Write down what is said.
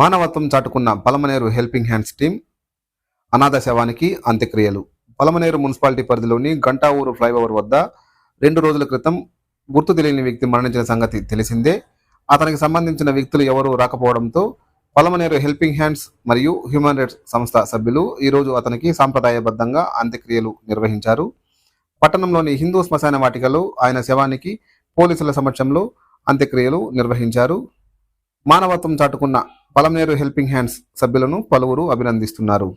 మానవత్వం చాటుకున్న Palamaneru helping hands team అనాథ శవానికి అంత్యక్రియలు. పలమనేరు మున్సిపాలిటీ పరిధిలోని గంటావూరు ఫ్లైఓవర్ వద్ద రెండు రోజుల క్రితం గుర్తు తెలియని వ్యక్తి మరణించిన సంగతి తెలిసిందే. అతనికి సంబంధించిన వ్యక్తులు ఎవరూ రాకపోవడంతో పలమనేరు హెల్పింగ్ హ్యాండ్స్ మరియు హ్యూమన్ రైట్స్ సంస్థ సభ్యులు ఈరోజు అతనికి సాంప్రదాయబద్ధంగా అంత్యక్రియలు నిర్వహించారు. పట్టణంలోని హిందూ శ్మశాన వాటికలో ఆయన శవానికి పోలీసుల సమక్షంలో అంత్యక్రియలు నిర్వహించారు. మానవత్వం చాటుకున్న పలమనేరు హెల్పింగ్ హ్యాండ్స్ సభ్యులను పలువురు అభినందిస్తున్నారు.